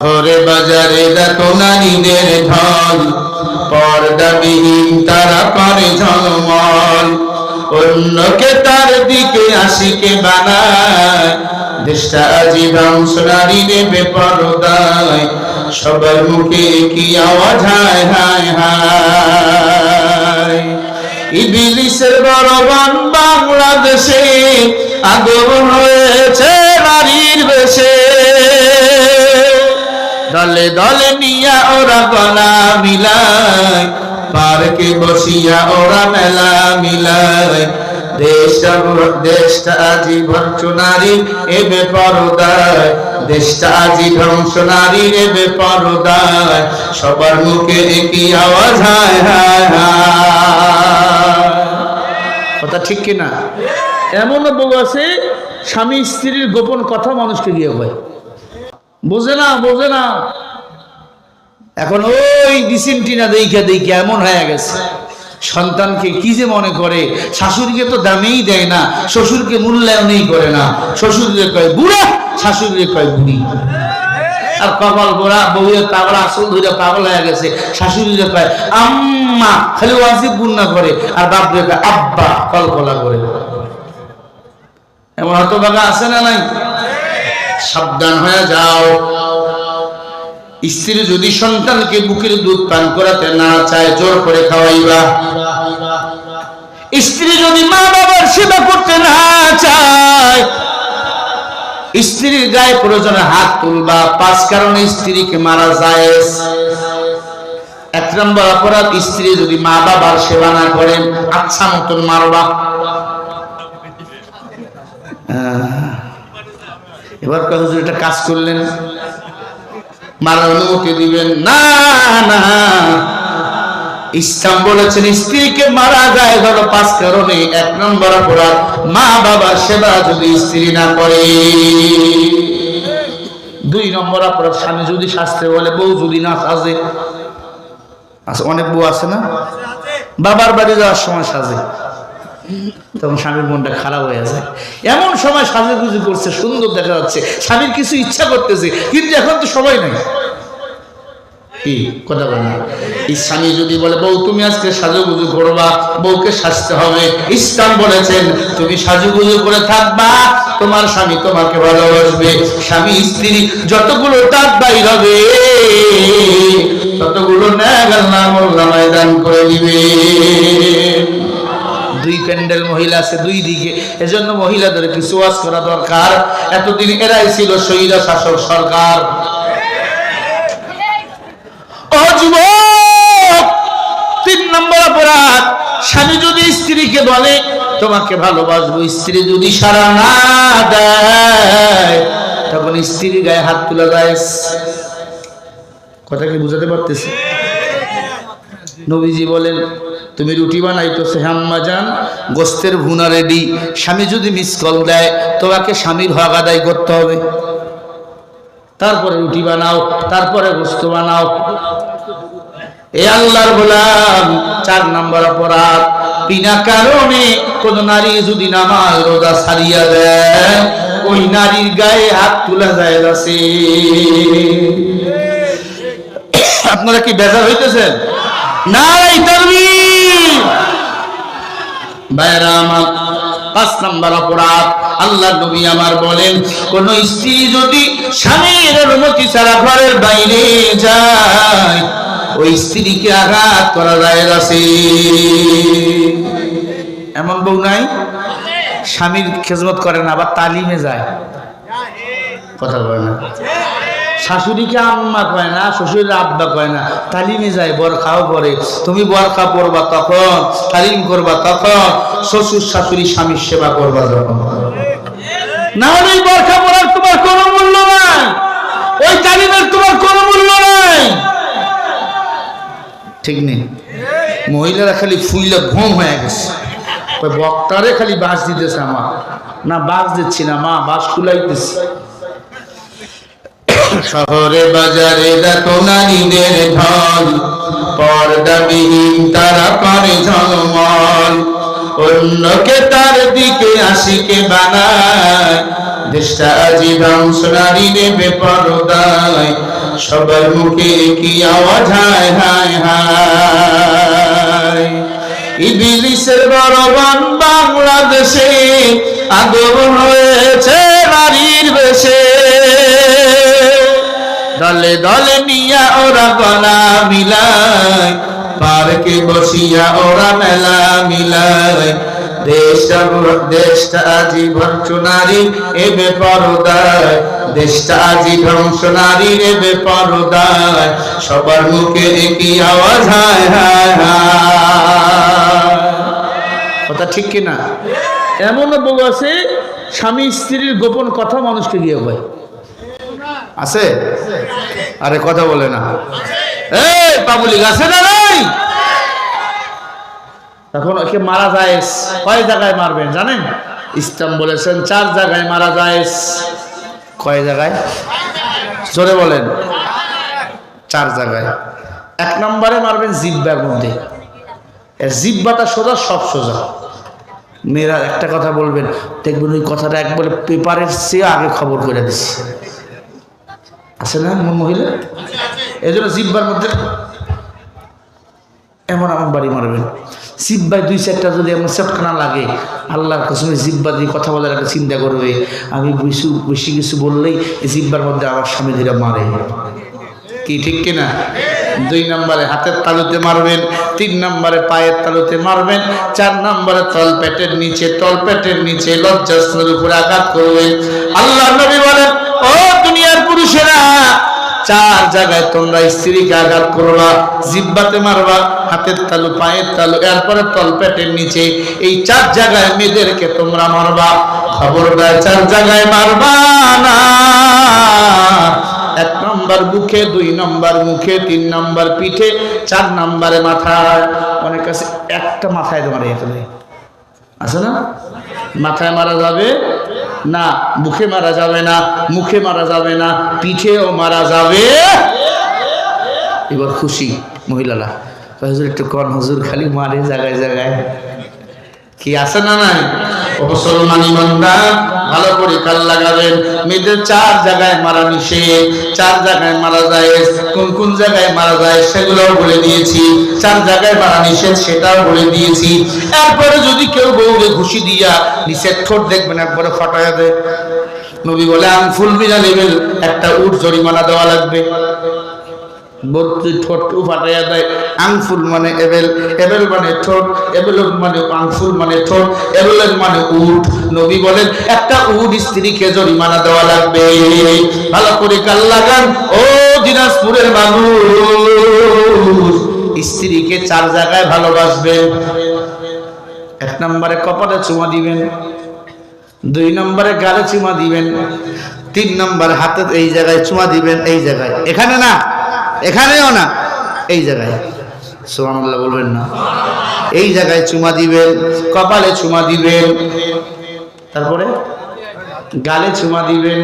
ঘরে বাজারে দেখো নারীদের ঢল, পর্দাবিহীন তারা করে ঝলমল। অন্যকে তার দিকে আসিকে বানায়, দেশটা আজীবংশ নারী নেবে পরদায়। সবার মুখে কি আওয়াজ, হায় হায় হায়। ইবিলিসের বড়বান বাংলাদেশে আগমন হয়েছে, নারীর বেশে। দলে দলে নিয়া ওরা গলা মিলায়, পার্কে বসিয়া ওরা মেলা মিলায়। দেশটা দেশটা আজি ধ্বংস নারী এবে পরদায়। সবার মুখে একই আওয়াজ কথা ঠিক কিনা? এমনও বউ আছে, স্বামী স্ত্রীর গোপন কথা মানুষকে গিয়ে হয়। বোঝে না বোঝে না। এখন ওই ডিসিনটিনা দেখে দেখে এমন হয়ে গেছে। সন্তানকে কি যে মনে করে? শাশুড়িকে তো দামেই দেয় না, শ্বশুরকে মূল্যায়নই করে না। শ্বশুরকে কয়, বুড়া! শাশুড়িকে কয়, বুড়ি। আর কপাল গোড়া বউয়ের পাগলা আসল ধরে পাগল হয়ে গেছে। শাশুড়িকে কয়, আম্মা! খালি ওয়াজিব গুন্না করে। আর বাপ কয়, আব্বা! কলকলা করে। এমন হতভাগা আছে না নাই? সাবধান হয়ে যাও। স্ত্রী যদি সন্তানকে বুকের দুধ পান করাতে না চায় জোর করে খাওয়াইবা। স্ত্রী যদি মা বাবার সেবা করতে না চায় স্ত্রীর গায়ে প্রয়োজনে হাত তুলবা। পাঁচ কারণে স্ত্রীকে মারা যায়। এক নম্বর অপরাধ স্ত্রী যদি মা বাবার সেবা না করেন আচ্ছা মতন মারবা। আহ, এবার কত এটা কাজ করলেন? মারার অনুমতি দিবেন, না না। ইসলাম বলেছেন, স্ত্রীকে মারা যায় ধরো পাঁচ কারণে। এক নম্বর অপরাধ, মা সেবা যদি স্ত্রী না করে। দুই নম্বর অপরাধ, স্বামী যদি শাস্ত্রে বলে, বউ যদি না সাজে। আচ্ছা অনেক বউ আছে না? বাবার বাড়ি যাওয়ার সময় সাজে। তখন স্বামীর মনটা খারাপ হয়ে যায়। এমন সময় সাজুগুজু করছে, সুন্দর দেখা যাচ্ছে। স্বামীর কিছু ইচ্ছা করতেছে, কিন্তু এখন তো সময় নাই। কথা বলেন এই স্বামী যদি বলে, বউ, তুমি আজকে সাজুগুজু করবা, বউকে সাজতে হবে। ইসলাম বলেছেন, তুমি সাজুগুজু করে থাকবা, তোমার স্বামী তোমাকে ভালোবাসবে। স্বামী, স্ত্রী, যতগুলো তার বাইর হবে, ততগুলো মোল্লা ময়দান করে দিবে। দুই প্যান্ডেল মহিলা আছে, দুই দিকে। এজন্য মহিলাদের কিছু ওয়াজ করা দরকার। এতদিন এরাই ছিল শহীদ শাসক সরকার। তিন নম্বর অপরাধ, স্বামী যদি স্ত্রীকে বলে, তোমাকে ভালোবাসবো, স্ত্রী যদি সারা না দেয়, তখন স্ত্রীর গায়ে হাত তুলে দেয়। কথা কি বুঝাতে পারতেছি? নবীজি বলেন, তুমি রুটি বানাইতেছো, হাম্মা যান, গোস্তের ভুনা রেডি স্বামী যদি মিস কল দেয়, তোমাকে স্বামীর হক আদায় করতে হবে। তারপরে রুটি বানাও, তারপরে গোস্ত বানাও। এ আল্লাহর গোলাম, চার নম্বর অপরাধ। বিনা কারণে কোন নারী যদি নামাজ রোজা সারিয়া দেয়, ওই নারীর গায়ে হাত তুলে যায় আছে আপনারা কি বেজার হইতেছেন? নাই তাকবীর বাইরা আমার পাঁচ নাম্বার অপরাধ, আল্লাহ নবী আমার বলেন, কোন স্ত্রী যদি স্বামীর অনুমতি ছাড়া ঘরের বাইরে যায়, ওই স্ত্রীকে আঘাত করা যায় আছে এমন বউ নাই? স্বামীর খেজমত করে না, আবার তালিমে যায়। কথা বলে না। শাশুড়িকে আম্মা কয় না, শ্বশুরের আব্বা কয় না, তালিমে যায়, বরখাও পরে তুমি বরখা পড়বা তখন, তালিম করবা তখন, শ্বশুর শাশুড়ি স্বামীর সেবা করবা যখন। না হলে বরখা পড়ার তোমার কোনো মূল্য নাই। ওই তালিমের তোমার কোনো মূল্য নাই। ঠিক নেই? মহিলারা খালি ফুইলে ঘুম হয়ে গেছে। বক্তারে খালি বাস দিতেছে আমার। না, বাস দিচ্ছি না, মা, বাস কুলাইতেছি। শহরে বাজারে দেখো নারীদের ঢল। পর্দাবিহীন তারা করে ঝলমল। অন্যকে তার দিকে আসিকে বানায়। দেশটা আজীবন সোনারি নেবে পরদায় সবার মুখে কি আওয়াজ, হায় হায় হায়। ইবিলিসের বড়বান বাংলাদেশে আগমন হয়েছে নারীর বেশে। দলে দলে নিয়া ওরা গলা মিলায় পার্কে বসিয়া ওরা মেলা মিলায়। দেশটা দেশটা আজীবন নারী এবে পরদায়। দেশটা আজীবন নারী এবে পরদায়। সবার মুখে একই আওয়াজ হায় হায় হায়। কথা ঠিক কিনা এমনও বউ আছে স্বামী স্ত্রীর গোপন কথা মানুষকে গিয়ে কয় আছে? আরে কথা বলে না। এই পাবলিক আছে না নাই? তখন ওকে মারা যায় কয় জায়গায় মারবেন জানেন? ইসলাম বলেছেন চার জায়গায় মারা যায় কয় জায়গায়? জোরে বলেন। চার জায়গায়। এক নম্বরে মারবেন জিব্বার মধ্যে। এর জিব্বাটা সোজা সব সোজা। মেয়েরা একটা কথা বলবেন দেখবেন ওই কথাটা একবারে পেপারের চেয়ে আগে খবর করে দিচ্ছে। আছে না এমন মহিলা? এই জন্য জিব্বার মধ্যে এমন আমার বাড়ি মারবেন। জিব্বায় দুই চারটা যদি এমন চটকানা লাগে, আল্লাহর কসমে জিব্বা দিয়ে কথা বলার একটা চিন্তা করবে, আমি বেশি বেশি কিছু বললেই জিব্বার মধ্যে আমার স্বামী ধীরে মারে। কি, ঠিক কিনা দুই নম্বরে হাতের তালুতে মারবেন, তিন নম্বরে পায়ের তালুতে মারবেন, চার নম্বরে তল পেটের নিচে, তল পেটের নিচে লজ্জাস্থানের উপরে আঘাত করবেন। আল্লাহ নবী বলেন, ও পুরুষেরা চার জায়গায় তোমরা স্ত্রীকে আঘাত করবা জিব্বাতে মারবা, হাতের তালু, পায়ের তালু, এরপরে তল পেটের নিচে এই চার জায়গায় মেয়েদেরকে তোমরা মারবা। খবরদার, চার জায়গায় মারবা না। এক নম্বর বুকে, দুই নম্বর মুখে, তিন নম্বর পিঠে, চার নম্বরে মাথায়। অনেক কাছে একটা মাথায় তোমার এখানে আছে না? মাথায় মারা যাবে? না, মুখে মারা যাবে না, মুখে মারা যাবে না, পিঠেও মারা যাবে। এবার খুশি মহিলারা। হজুর, একটু কন, হজুর খালি মারে জায়গায় জায়গায়। কি আছে না নাই? ও মুসলমান ইমানদার ভালো করে কাল লাগাবেন। মেয়েদের চার জায়গায় মারা নিষেধ, চার জায়গায় মারা যায়, কোন কোন জায়গায় মারা যায় সেগুলোও বলে দিয়েছি। চার জায়গায় মারা নিষেধ, সেটাও বলে দিয়েছি। এরপরে যদি কেউ বউকে ঘুষি দিয়া নিষেধ ঠোঁট দেখবেন, একবারে ফাটায় দেয়। নবী বলে আংফুল বিনা লেভেল একটা উট জরিমানা দেওয়া লাগবে। বর্তি ঠোঁট ফাটাইয়া দেয়। আংফুল মানে এবেল এবেল মানে ঠোঁট এবেল মানে আংফুল মানে ঠোঁট এবেলের মানে উট। নবী বলেন, একটা উট স্ত্রীকে জরিমানা দেওয়া লাগবে। ভালো করে কাল লাগান, ও দিনাজপুরের মানুষ। স্ত্রীকে চার জায়গায় ভালোবাসবে। এক নম্বরে কপালে চুমা দিবেন, দুই নম্বরে গালে চুমা দিবেন, তিন নম্বরে হাতে এই জায়গায় চুমা দিবেন, এই জায়গায়। এখানে না এখানেও না, এই জায়গায়। সোহানুল্লাহ বলবেন না। এই জায়গায় চুমা দিবেন, কপালে চুমা দিবেন, তারপরে গালে চুমা দিবেন,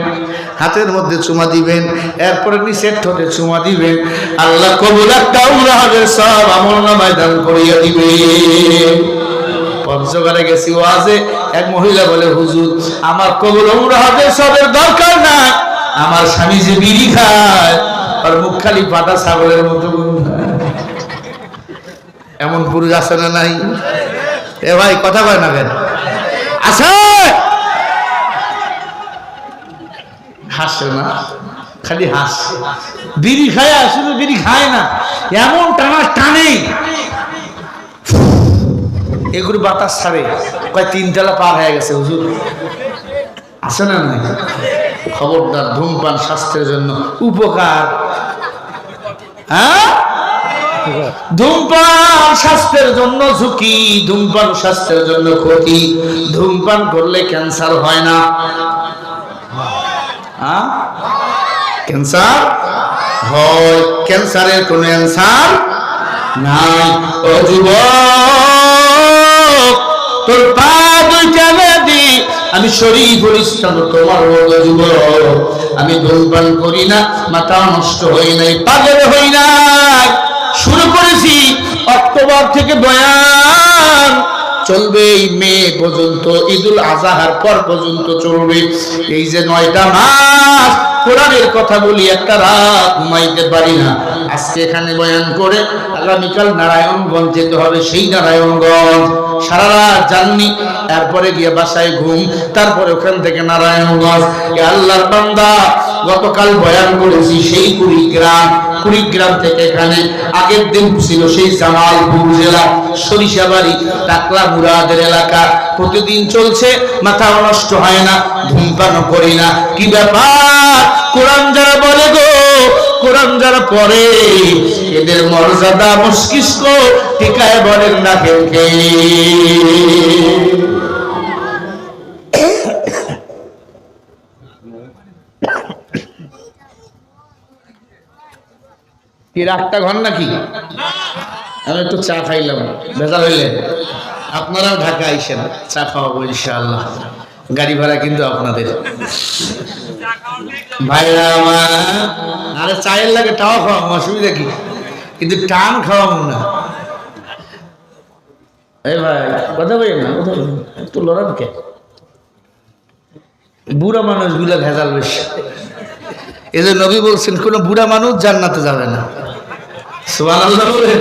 হাতের মধ্যে চুমা দিবেন, এরপরে নিচের ঠোঁটে চুমা দিবেন, আল্লাহ কবুল একটা উমরাহের সব আমল নামায় দান করিয়া দিবে। পঞ্চগড়ে গেছি ওয়াজে, এক মহিলা বলে, হুজুর, আমার কবুল উমরাহের সবের দরকার না। আমার স্বামী যে বিড়ি খায় আর মুখ খালি পাটা ছাগলের মতো। এমন পুরুষ আছে না নাই? এ ভাই, কথা কয় না কেন? আছে! হাসে না, খালি হাস। বিড়ি খায় আসলে বিড়ি খায় না, এমন টানা টানে। এগুলো বাতাস ছাড়ে। কয় তিনতলা পার হয়ে গেছে, হুজুর। আছে না নাই? খবরদার, ধূমপান, স্বাস্থ্যের জন্য। উপকার। হ্যাঁ? ধূমপান স্বাস্থ্যের জন্য ঝুঁকি, ধূমপান স্বাস্থ্যের জন্য ক্ষতি। ধূমপান করলে ক্যান্সার হয় না। হ্যাঁ? ক্যান্সার হয়। ক্যান্সারের কোন অ্যান্সার তোর পা দুইটা বেদি আমি শরীফুল ইসলাম তোমার আমি ধূমপান করি না, মাথা নষ্ট হই নাই, পাগল হই নাই অক্টোবর থেকে বয়ান চলবে, এই মে পর্যন্ত, ঈদুল আজহার পর পর্যন্ত চলবে। এই যে নয়টা মাস, কোরআনের কথা বলি, একটা রাত ঘুমাইতে পারি না। আজকে এখানে বয়ান করে, আগামীকাল নারায়ণগঞ্জ যেতে হবে, সেই নারায়ণগঞ্জ। সারা রাত জাননি, তারপরে গিয়ে বাসায় ঘুম, তারপরে ওখান থেকে নারায়ণগঞ্জ। আল্লাহর বান্দা, গতকাল বয়ান করেছি, সেই কুড়িগ্রাম কুড়িগ্রাম থেকে এখানে আগের দিন ছিল সেই জামালপুর জেলা সরিষাবাড়ি, টাকলা মুরাদের এলাকা। প্রতিদিন চলছে, মাথা নষ্ট হয় না, ধূমপানও করি না। কি ব্যাপার? কোরআন যারা বলে গো, কোরআন যারা পড়ে, এদের মর্যাদা মস্তিষ্ক টিকায় বলেন না কেউ কে রাগটা ঘর নাকি? আমি একটু চা খাইলাম ভেজা হইলে। আপনারাও ঢাকা আইসেন, চা খাওয়াবো ইনশাআল্লাহ। গাড়ি ভাড়া কিন্তু আপনাদের। ভাইরা আমার, আরে চায়ের লাগে টাও খাওয়াবো, অসুবিধা কি? কিন্তু টান খাওয়াবো না। এই ভাই, কথা বলি না, কথা বলি একটু লড়ান কে? বুড়া মানুষগুলো ভেজাল বেশি। যে নবী বলছেন, কোন বুড়া মানুষ জান্নাতে যাবে না। সুবহানাল্লাহ বলেন।